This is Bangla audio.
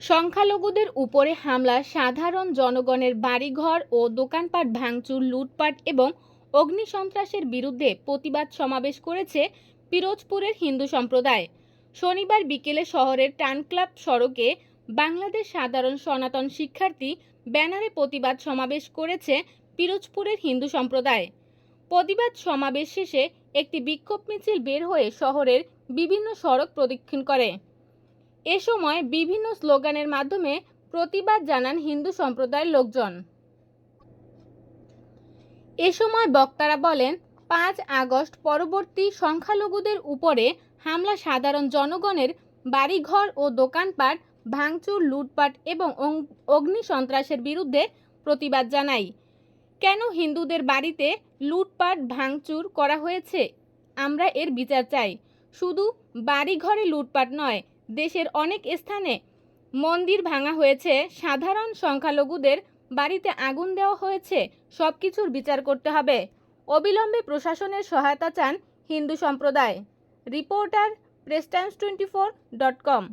সংখ্যালঘুদের উপরে হামলা, সাধারণ জনগণের বাড়িঘর ও দোকানপাট ভাঙচুর, লুটপাট এবং অগ্নিসন্ত্রাসের বিরুদ্ধে প্রতিবাদ সমাবেশ করেছে পিরোজপুরের হিন্দু সম্প্রদায়। শনিবার বিকেলে শহরের টানক্লাব সড়কে বাংলাদেশ সাধারণ সনাতন শিক্ষার্থী ব্যানারে প্রতিবাদ সমাবেশ করেছে পিরোজপুরের হিন্দু সম্প্রদায়। প্রতিবাদ সমাবেশ শেষে একটি বিক্ষোভ মিছিল বের হয়ে শহরের বিভিন্ন সড়ক প্রদক্ষিণ করে। এ সময় বিভিন্ন স্লোগানের মাধ্যমে প্রতিবাদ জানান হিন্দু সম্প্রদায়ের লোকজন। এ সময় বক্তারা বলেন, পাঁচ আগস্ট পরবর্তী সংখ্যালঘুদের উপরে হামলা সাধারণ জনগণের বাড়িঘর ও দোকানপাট, ভাঙচুর, লুটপাট এবং অং- অগ্নিসন্ত্রাসের বিরুদ্ধে প্রতিবাদ জানাই। কেন হিন্দুদের বাড়িতে লুটপাট, ভাঙচুর করা হয়েছে? আমরা এর বিচার চাই। শুধু বাড়িঘরে লুটপাট নয় দেশের অনেক স্থানে মন্দির ভাঙা হয়েছে। সাধারণ সংখ্যালঘুদের বাড়িতে আগুন দেওয়া হয়েছে। সব কিছুর বিচার করতে হবে। অবিলম্বে প্রশাসনের সহায়তা চান হিন্দু সম্প্রদায়। Reporter press times twenty four dot com.